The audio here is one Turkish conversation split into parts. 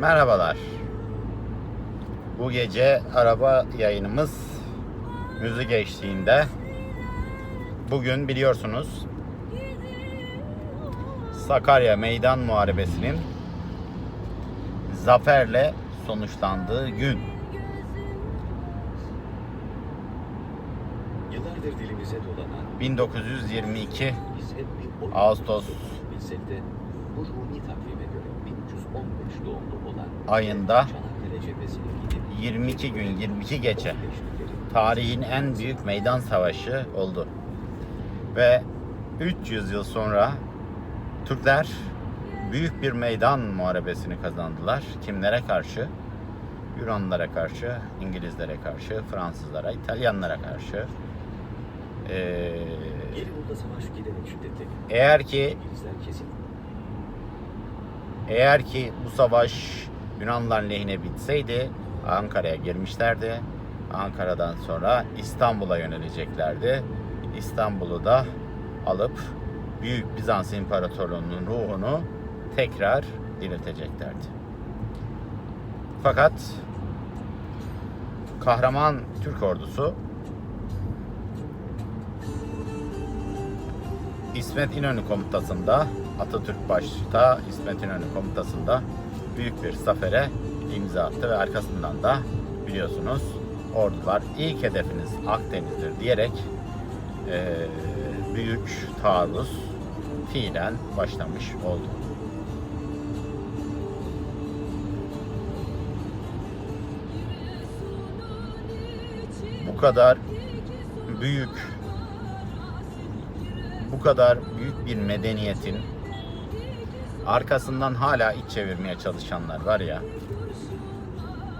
Merhabalar. Bu gece araba yayınımız müzik eşliğinde. Bugün biliyorsunuz Sakarya Meydan Muharebesi'nin zaferle sonuçlandığı gün. Yıllardır dilimize dolanan 1922 biz hep bir oyun Ağustos bu Rumi takvime göre 1315 doğumlu olan ayında Çanakkale cephesine gidip 22 gün 22 gece 15 Türklerin tarihin en büyük meydan savaşı oldu. Ve 300 yıl sonra Türkler büyük bir meydan muharebesini kazandılar. Kimlere karşı? Yunanlılara karşı, İngilizlere karşı, Fransızlara, İtalyanlara karşı. Ee, eğer ki Eğer ki bu savaş Yunanlıların lehine bitseydi Ankara'ya girmişlerdi. Ankara'dan sonra İstanbul'a yöneleceklerdi. İstanbul'u da alıp Büyük Bizans İmparatorluğu'nun ruhunu tekrar dirilteceklerdi. Fakat kahraman Türk ordusu İsmet İnönü komutasında Atatürk başta İsmet İnönü komutasında büyük bir zafere imza attı ve arkasından da biliyorsunuz ordular ilk hedefiniz Akdeniz'dir diyerek eee, büyük taarruz fiilen başlamış oldu. Bu kadar büyük bu kadar büyük bir medeniyetin arkasından hala iç çevirmeye çalışanlar var ya.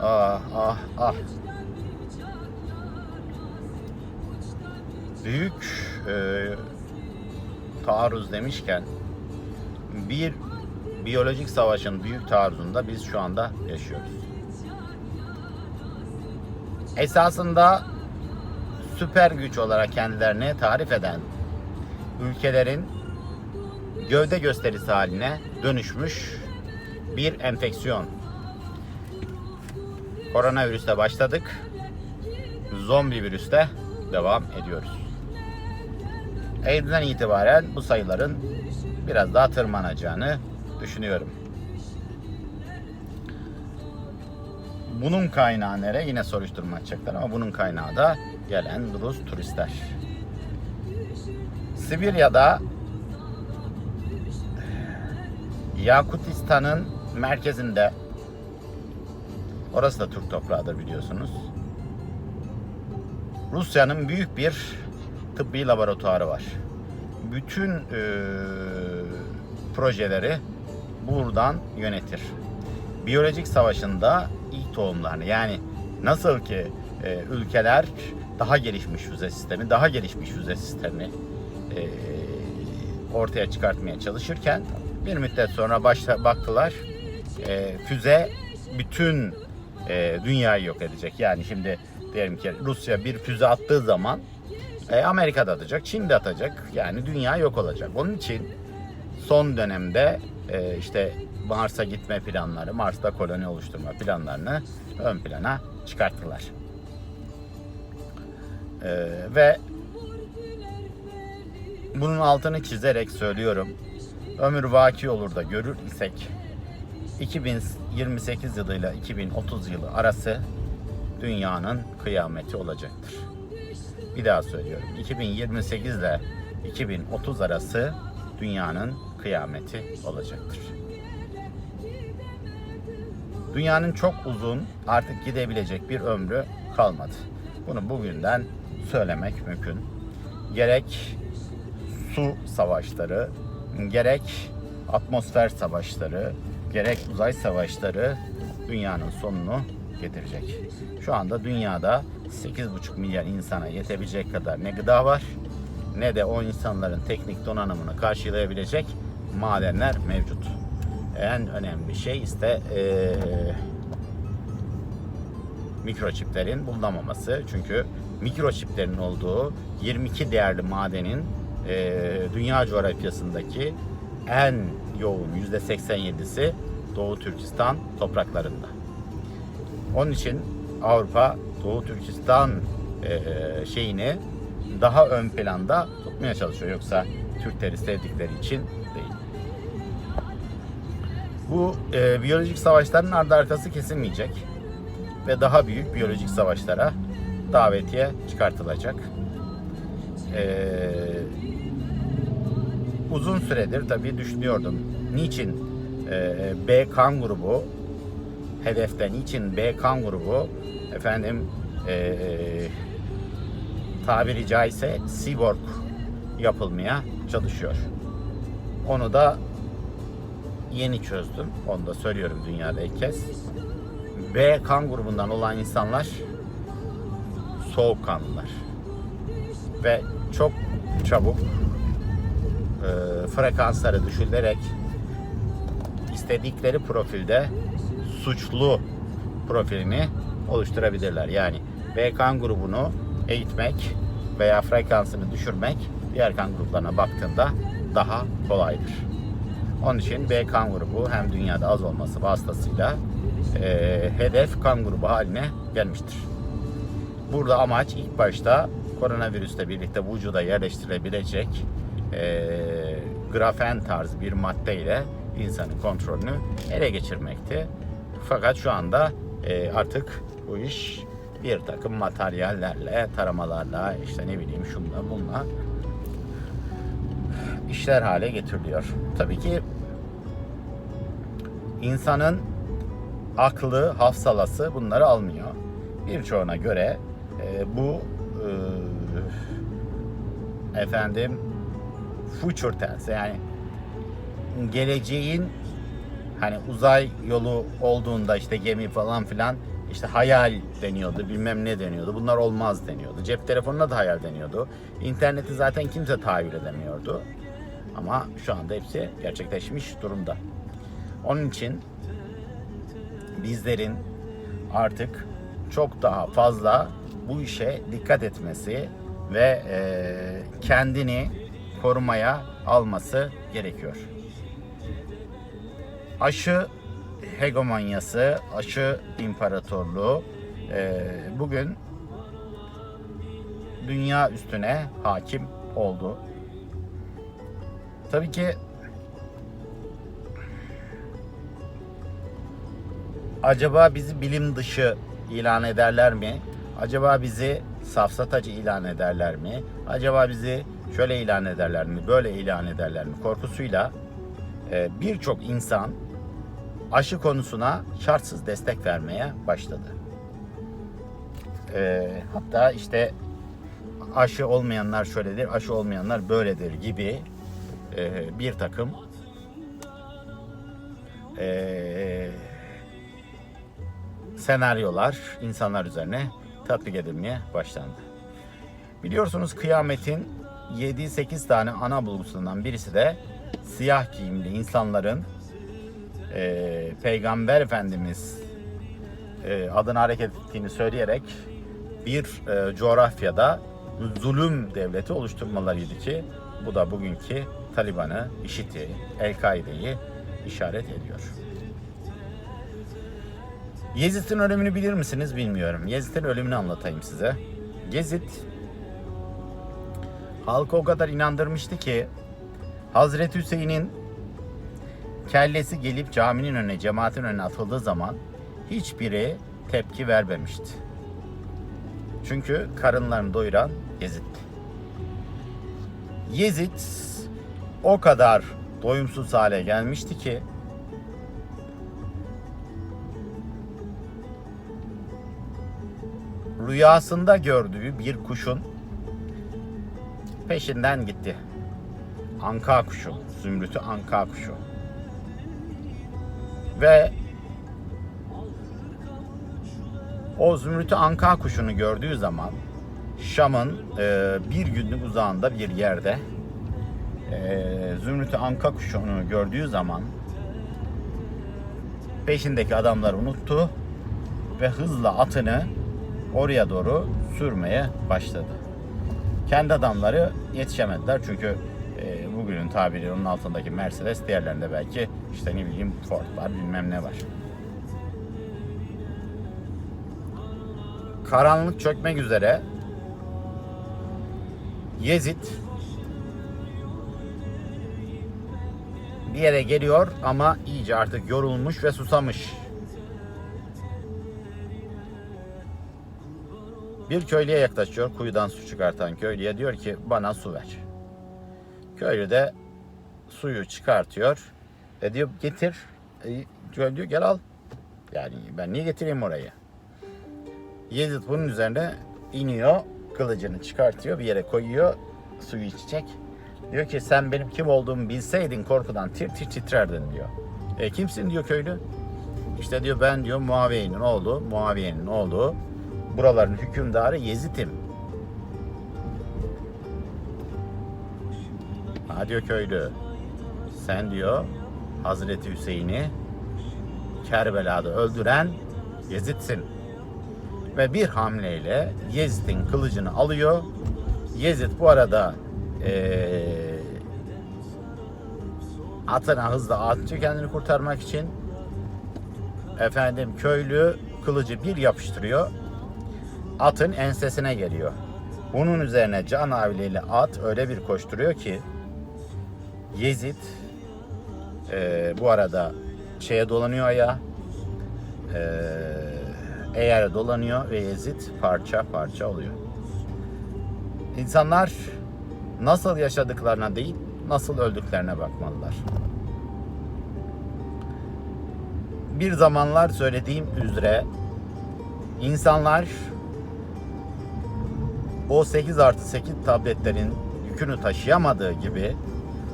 Ah ah ah. Büyük e, taarruz demişken bir biyolojik savaşın büyük taarruzunda biz şu anda yaşıyoruz. Esasında süper güç olarak kendilerini tarif eden ülkelerin gövde gösterisi haline dönüşmüş bir enfeksiyon. Koronavirüste başladık. Zombi virüste devam ediyoruz. Eylül'den itibaren bu sayıların biraz daha tırmanacağını düşünüyorum. Bunun kaynağı nere? Yine soruşturma açacaklar ama bunun kaynağı da gelen Rus turistler. Sibirya'da Yakutistan'ın merkezinde orası da Türk toprağıdır biliyorsunuz. Rusya'nın büyük bir tıbbi laboratuvarı var. Bütün eee, projeleri buradan yönetir. Biyolojik savaşında ilk tohumlarını yani nasıl ki e, ülkeler daha gelişmiş füze sistemi, daha gelişmiş füze sistemi e, ortaya çıkartmaya çalışırken bir müddet sonra başta baktılar e, füze bütün e, dünyayı yok edecek. Yani şimdi diyelim ki Rusya bir füze attığı zaman e, Amerika da atacak, Çin de atacak. Yani dünya yok olacak. Onun için son dönemde e, işte Mars'a gitme planları, Mars'ta koloni oluşturma planlarını ön plana çıkarttılar. E, ve bunun altını çizerek söylüyorum. Ömür vaki olur da görür isek 2028 yılıyla 2030 yılı arası dünyanın kıyameti olacaktır. Bir daha söylüyorum. 2028 ile 2030 arası dünyanın kıyameti olacaktır. Dünyanın çok uzun artık gidebilecek bir ömrü kalmadı. Bunu bugünden söylemek mümkün. Gerek su savaşları, gerek atmosfer savaşları, gerek uzay savaşları dünyanın sonunu getirecek. Şu anda dünyada 8,5 milyar insana yetebilecek kadar ne gıda var ne de o insanların teknik donanımını karşılayabilecek madenler mevcut. En önemli şey ise eee mikroçiplerin bulunamaması. Çünkü mikroçiplerin olduğu 22 değerli madenin eee, dünya coğrafyasındaki en yoğun %87'si Doğu Türkistan topraklarında. Onun için Avrupa Doğu Türkistan e, şeyini daha ön planda tutmaya çalışıyor. Yoksa Türkleri sevdikleri için değil. Bu e, biyolojik savaşların ardı arkası kesilmeyecek ve daha büyük biyolojik savaşlara davetiye çıkartılacak. E, uzun süredir tabii düşünüyordum. Niçin e, B kan grubu hedefte niçin B kan grubu efendim e, tabiri caizse cyborg yapılmaya çalışıyor. Onu da yeni çözdüm. Onu da söylüyorum dünyada ilk kez. B kan grubundan olan insanlar soğukkanlılar. Ve çok çabuk e, frekansları düşürülerek istedikleri profilde suçlu profilini oluşturabilirler. Yani B kan grubunu eğitmek veya frekansını düşürmek diğer kan gruplarına baktığında daha kolaydır. Onun için B kan grubu hem dünyada az olması vasıtasıyla e, hedef kan grubu haline gelmiştir. Burada amaç ilk başta koronavirüsle birlikte vücuda yerleştirilebilecek e, grafen tarzı bir maddeyle insanın kontrolünü ele geçirmekti. Fakat şu anda e, artık bu iş bir takım materyallerle, taramalarla, işte ne bileyim şunla bunla işler hale getiriliyor. Tabii ki insanın aklı, hafsalası bunları almıyor. Birçoğuna göre e, bu e, efendim future tense yani geleceğin hani uzay yolu olduğunda işte gemi falan filan işte hayal deniyordu bilmem ne deniyordu bunlar olmaz deniyordu. Cep telefonuna da hayal deniyordu. İnterneti zaten kimse tahayyül edemiyordu. Ama şu anda hepsi gerçekleşmiş durumda. Onun için bizlerin artık çok daha fazla bu işe dikkat etmesi ve eee, kendini korumaya alması gerekiyor. Aşı hegemonyası, aşı imparatorluğu eee, bugün dünya üstüne hakim oldu. Tabii ki acaba bizi bilim dışı ilan ederler mi? Acaba bizi safsatacı ilan ederler mi? Acaba bizi şöyle ilan ederler mi? Böyle ilan ederler mi? Korkusuyla e, birçok insan aşı konusuna şartsız destek vermeye başladı. E, hatta işte aşı olmayanlar şöyledir, aşı olmayanlar böyledir gibi e, bir takım senaryolar insanlar üzerine tatbik edilmeye başlandı. Biliyorsunuz kıyametin 7-8 tane ana bulgusundan birisi de siyah giyimli insanların e, Peygamber Efendimiz e, adını hareket ettiğini söyleyerek bir e, coğrafyada zulüm devleti oluşturmalarıydı ki bu da bugünkü Taliban'ı, IŞİD'i, El-Kaide'yi işaret ediyor. Yezid'in ölümünü bilir misiniz bilmiyorum. Yezid'in ölümünü anlatayım size. Yezid halkı o kadar inandırmıştı ki Hazreti Hüseyin'in kellesi gelip caminin önüne, cemaatin önüne atıldığı zaman hiçbiri tepki vermemişti. Çünkü karınlarını doyuran Yezid'ti. Yezid o kadar doyumsuz hale gelmişti ki rüyasında gördüğü bir kuşun peşinden gitti. Anka kuşu, zümrütü anka kuşu. Ve o zümrütü anka kuşunu gördüğü zaman Şam'ın e, bir günlük uzağında bir yerde e, zümrütü anka kuşunu gördüğü zaman peşindeki adamları unuttu ve hızla atını oraya doğru sürmeye başladı. Kendi adamları yetişemediler çünkü e, bugünün tabiri onun altındaki Mercedes, diğerlerinde belki işte ne bileyim Ford var, bilmem ne var. Karanlık çökmek üzere Yezid bir yere geliyor ama iyice artık yorulmuş ve susamış. Bir köylüye yaklaşıyor, kuyudan su çıkartan köylüye diyor ki bana su ver. Köylü de suyu çıkartıyor. E diyor getir. E, diyor gel al. Yani ben niye getireyim orayı? Yezid bunun üzerine iniyor, kılıcını çıkartıyor, bir yere koyuyor, suyu içecek. Diyor ki sen benim kim olduğumu bilseydin korkudan tir tir titrerdin diyor. E kimsin diyor köylü. İşte diyor ben diyor Muaviye'nin oğlu, Muaviye'nin oğlu. Buraların hükümdarı Yezid'im. Ha diyor köylü. Sen diyor Hazreti Hüseyin'i Kerbela'da öldüren Yezid'sin. Ve bir hamleyle Yezid'in kılıcını alıyor. Yezid bu arada eee atına hızla atıyor kendini kurtarmak için. Efendim köylü kılıcı bir yapıştırıyor. Atın ensesine geliyor. Bunun üzerine can havliyle at öyle bir koşturuyor ki Yezid eee, bu arada şeye dolanıyor ayağa. Eee eğer dolanıyor ve Yezid parça parça oluyor. İnsanlar nasıl yaşadıklarına değil, nasıl öldüklerine bakmalılar. Bir zamanlar söylediğim üzere insanlar o 8 artı 8 tabletlerin yükünü taşıyamadığı gibi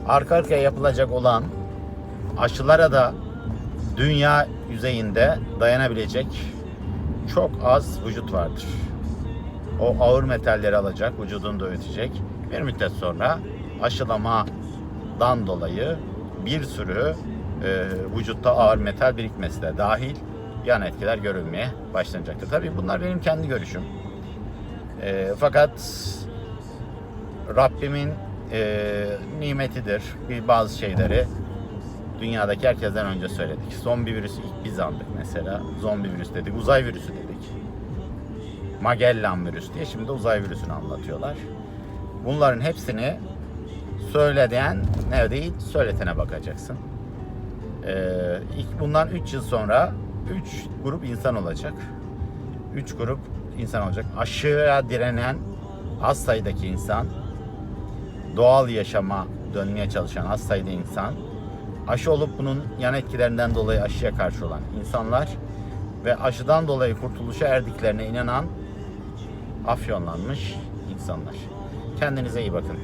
arka arkaya yapılacak olan aşılara da dünya yüzeyinde dayanabilecek çok az vücut vardır. O ağır metalleri alacak, vücudunu öğütecek. Bir müddet sonra aşılamadan dolayı bir sürü e, vücutta ağır metal birikmesi de dahil yan etkiler görülmeye başlanacaktır. Tabii bunlar benim kendi görüşüm. E, fakat Rabbimin e, nimetidir. Bir bazı şeyleri dünyadaki herkesten önce söyledik. Zombi virüsü ilk biz andık mesela. Zombi virüs dedik, uzay virüsü dedik. Magellan virüs diye şimdi uzay virüsünü anlatıyorlar. Bunların hepsini söyleyen ne değil, söyletene bakacaksın. Ee, ilk bundan 3 yıl sonra 3 grup insan olacak. 3 grup insan olacak. Aşıya direnen az sayıdaki insan, doğal yaşama dönmeye çalışan az sayıda insan, aşı olup bunun yan etkilerinden dolayı aşıya karşı olan insanlar ve aşıdan dolayı kurtuluşa erdiklerine inanan afyonlanmış insanlar. Kendinize iyi bakın.